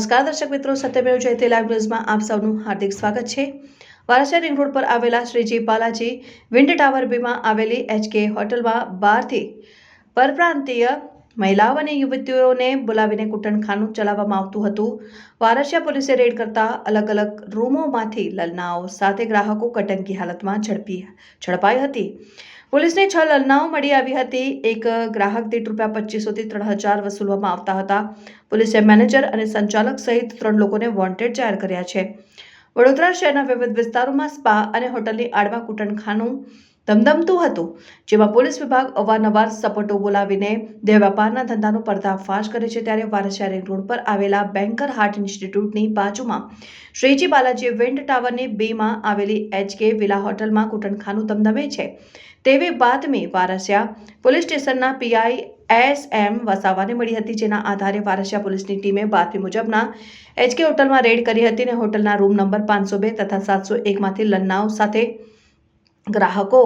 નમસ્કાર, દર્શક મિત્રો. સત્યમેવ જયતે લાઈવ ન્યૂઝમાં આપ સૌનું હાર્દિક સ્વાગત છે. વારાસા રિંગ રોડ પર આવેલા શ્રીજી બાલાજી વિન્ડ ટાવર બીમાં આવેલી એચકે હોટલમાં બારથી પરપ્રાંતીય મહિલાઓ અને યુવતીઓને બોલાવીને કુટનખાનું ચલાવવામાં આવતું હતું. વારસિયા પોલીસે રેડ કરતા અલગ અલગ રૂમોમાંથી લલનાઓ સાથે ગ્રાહકો કટંકી હાલતમાં ઝડપી ઝડપાઈ હતી. પોલીસને છ લલનાઓ મળી આવી હતી. એક ગ્રાહક દીઠ રૂપિયા પચીસોથી ત્રણ હજાર વસૂલવામાં આવતા હતા. પોલીસે મેનેજર અને સંચાલક સહિત ત્રણ લોકોને વોન્ટેડ જાહેર કર્યા છે. વડોદરા શહેરના વિવિધ વિસ્તારોમાં સ્પા અને હોટલની આડમાં કૂટણખાનું ધમધમતું હતું, જેમાં પોલીસ વિભાગ અવારનવાર સપોટો બોલાવીને દેહ વેપારના ધંધાનો પર્દાફાશ કરે છે ત્યારે વારસિયા રિંગ રોડ પર આવેલા બેન્કર હાર્ટ ઇન્સ્ટિટ્યૂટની બાજુમાં શ્રીજી બાલાજી વિન્ડ ટાવરની બેમાં આવેલી એચકે વિલા હોટલમાં કૂટણખાનું ધમધમે છે. તેવી બાતમી વારસિયા પોલીસ સ્ટેશનના પીઆઈ એસ એમ વસાવાને મળી હતી, જેના આધારે વારસિયા પોલીસની ટીમે બાતમી મુજબના એચકે હોટલમાં રેડ કરી હતી અને હોટલના રૂમ નંબર પાંચસો બે તથા સાતસો એકમાંથી લન્નાઓ સાથે ગ્રાહકો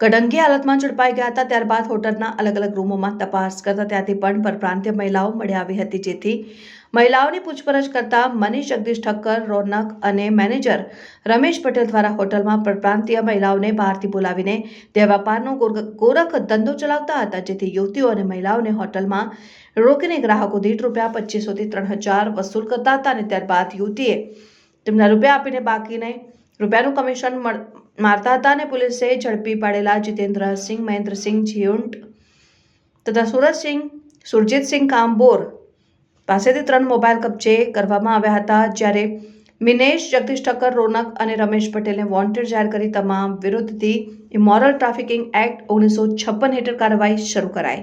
કડંગી હાલતમાં ઝડપાઈ ગયા હતા. ત્યારબાદ હોટલના અલગ અલગ રૂમોમાં તપાસ કરતા ત્યાંથી પણ પરપ્રાંતીય મહિલાઓ મળી આવી હતી. જેથી મહિલાઓની પૂછપરછ કરતા મનીષ, જગદીશ ઠક્કર, રોનક અને મેનેજર રમેશ પટેલ દ્વારા હોટલમાં પરપ્રાંતીય મહિલાઓને બહારથી બોલાવીને તે વેપારનો ગોર- ગોરખ ધંધો ચલાવતા હતા. જેથી યુવતીઓ અને મહિલાઓને હોટલમાં રોકીને ગ્રાહકો દીઠ રૂપિયા પચીસોથી ત્રણ હજાર વસૂલ કરતા હતા અને ત્યારબાદ યુવતીએ તેમના રૂપિયા આપીને બાકીને રૂપિયાનું કમિશન મારતા હતા અને પોલીસે ઝડપી પાડેલા જીતેન્દ્રસિંહ, મહેન્દ્રસિંહ જીયુંટ તથા સુરજસિંહ, સુરજીતસિંહ કાંબોર પાસેથી ત્રણ મોબાઈલ કબજે કરવામાં આવ્યા હતા, જ્યારે મિનેશ, જગદીશ ઠક્કર, રોનક અને રમેશ પટેલને વોન્ટેડ જાહેર કરી તમામ વિરુદ્ધથી ઇમોરલ ટ્રાફિકિંગ એક્ટ ઓગણીસો છપ્પન હેઠળ કાર્યવાહી શરૂ કરાઈ.